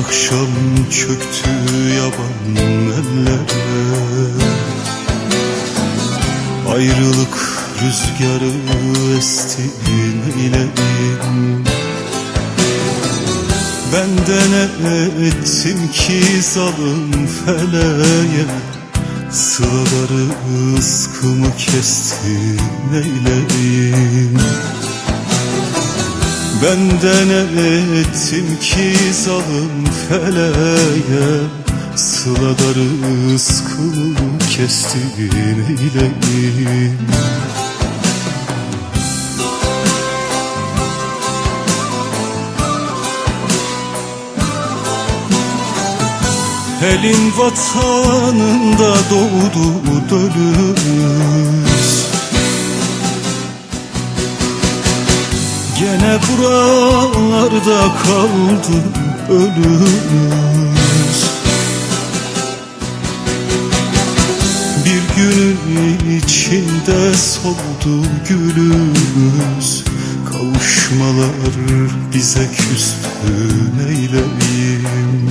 akşam çöktü yaban ellere. Ayrılık rüzgarı esti neyleyim Ben de ne ettim ki zalim feleğe? Sıraları ıskımı kesti neyleyim Ben de ne ettim ki zalim feleğe Sılaları ıskımı kesti neyleyim Elin vatanında doğdu dönüş Gene buralarda kaldı ölümüz Bir günün içinde soldu gülümüz. Kavuşmalar bize küstü neyleyim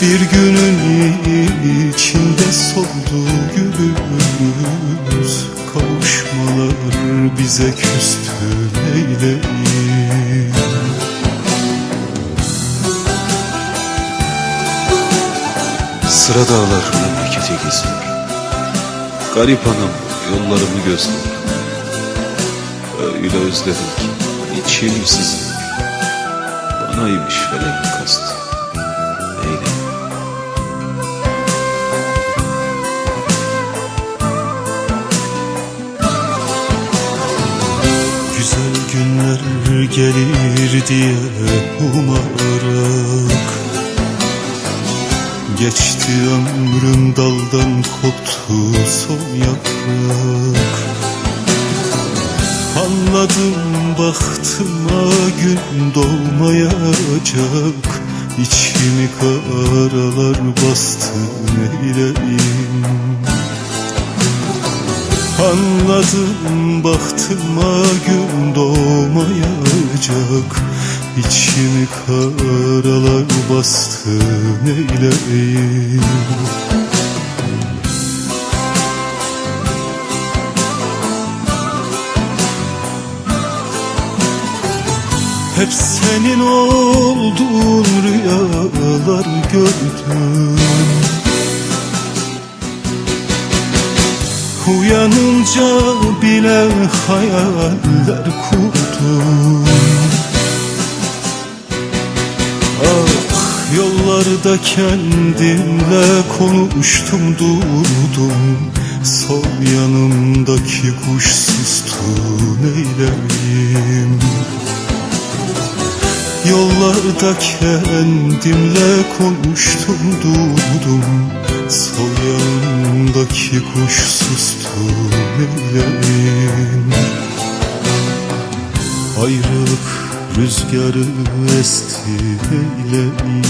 bir günün içinde soldu gülümüz. Kavuşmalar bize küstü neyleyim Sıra dağlar memleketi geziyor Garip anam yollarımı gözlüyor Öyle özledim ki içim sızlıyor Banaymış feleğin kastı günler gelir diye umarak Geçti ömrüm daldan koptu son yaprak. Anladım baktıma gün doğmayacak. İçimi karalar bastı neyleyim Anladım baktıma gün doğmayacak. İçimi karalar bastı neyleyim? Hep senin olduğun rüyalar gördüm Uyanınca bile hayaller kurdum. Ah yollarda kendimle konuştum durdum. Sol yanımdaki kuş sustu neyleyim Yollarda kendimle konuştum durdum. Sol yanımdaki kuş sustu neyleyim Ayrılık rüzgarı esti neyleyim